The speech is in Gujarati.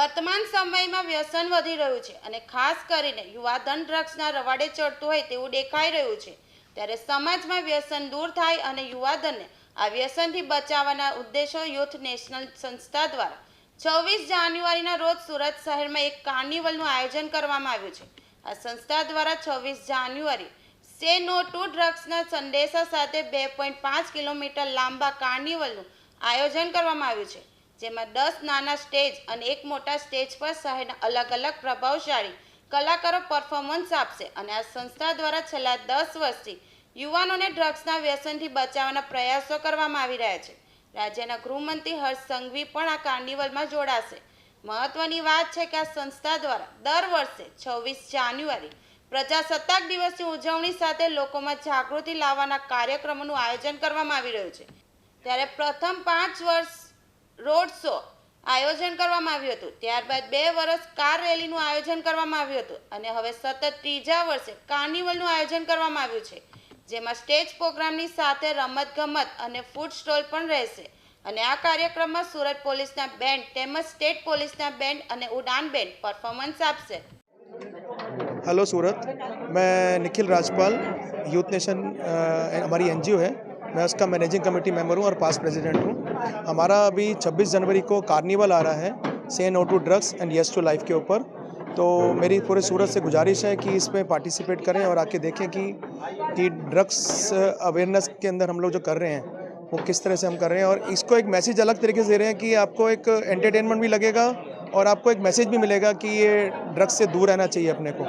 વર્તમાન સમયમાં વ્યસન વધી રહ્યું છે અને ખાસ કરીને યુવાધન ડ્રગ્સના રવાડે ચડતું હોય તેવું દેખાઈ રહ્યું છે. ત્યારે સમાજમાં વ્યસન દૂર થાય અને યુવાધનને આ વ્યસનથી બચાવવાના ઉદ્દેશો યુથ નેશનલ સંસ્થા દ્વારા છવ્વીસ જાન્યુઆરીના રોજ સુરત શહેરમાં એક કાર્નિવલનું આયોજન કરવામાં આવ્યું છે. આ સંસ્થા દ્વારા છવ્વીસ જાન્યુઆરી સે નો ટુ ડ્રગ્સના સંદેશા સાથે બે પોઈન્ટ પાંચ કિલોમીટર લાંબા કાર્નિવલનું આયોજન કરવામાં આવ્યું છે. જેમાં દસ નાના સ્ટેજ અને એક મોટા સ્ટેજ પર શહેરના અલગ અલગ પ્રભાવશાળી કલાકારો પરફોર્મન્સ આપશે. અને આ સંસ્થા દ્વારા છેલ્લા દસ વર્ષથી યુવાનોને ડ્રગ્સના વ્યસનથી બચાવવાના પ્રયાસો કરવામાં આવી રહ્યા છે. રાજ્યના ગૃહમંત્રી હર્ષ સંઘવી પણ આ કાર્નિવલમાં જોડાશે. મહત્વની વાત છે કે આ સંસ્થા દ્વારા દર વર્ષે છવ્વીસ જાન્યુઆરી પ્રજાસત્તાક દિવસની ઉજવણી સાથે લોકોમાં જાગૃતિ લાવવાના કાર્યક્રમોનું આયોજન કરવામાં આવી રહ્યું છે. ત્યારે પ્રથમ પાંચ વર્ષ રોડ શો આયોજન કરવામાં આવ્યું હતું ત્યારબાદ બે વર્ષ કાર રેલીનું આયોજન કરવામાં આવ્યું હતું અને હવે સતત ત્રીજા વર્ષે કાર્નિવલનું આયોજન કરવામાં આવ્યું છે જેમાં સ્ટેજ પ્રોગ્રામની સાથે રમતગમત અને ફૂડ સ્ટોલ પણ રહેશે અને આ કાર્યક્રમમાં સુરત પોલીસના બેન્ડ તેમજ સ્ટેટ પોલીસના બેન્ડ અને ઉડાન બેન્ડ પરફોર્મન્સ આપશે हेलो सूरत मैं Nikhil Rajpal youth nation a, हमारी एनजीओ है मैं उसका मैनेजिंग कमेटी मेंबर हूँ और पास्ट प्रेसिडेंट हूँ। हमारा अभी 26 जनवरी को कार्निवल आ रहा है, से no to drugs and yes to life के ऊपर। तो मेरी पूरे सूरत से गुजारिश है कि इसमें पार्टिसिपेट करें और आके देखें कि कि ड्रग्स अवेयरनेस के अंदर हम लोग जो कर रहे हैं, वो किस तरह से हम कर रहे हैं। और इसको एक मैसेज अलग तरीके से दे रहे हैं कि आपको एक एंटरटेनमेंट भी लगेगा और आपको एक मैसेज भी मिलेगा कि ये ड्रग्स से दूर रहना चाहिए अपने को।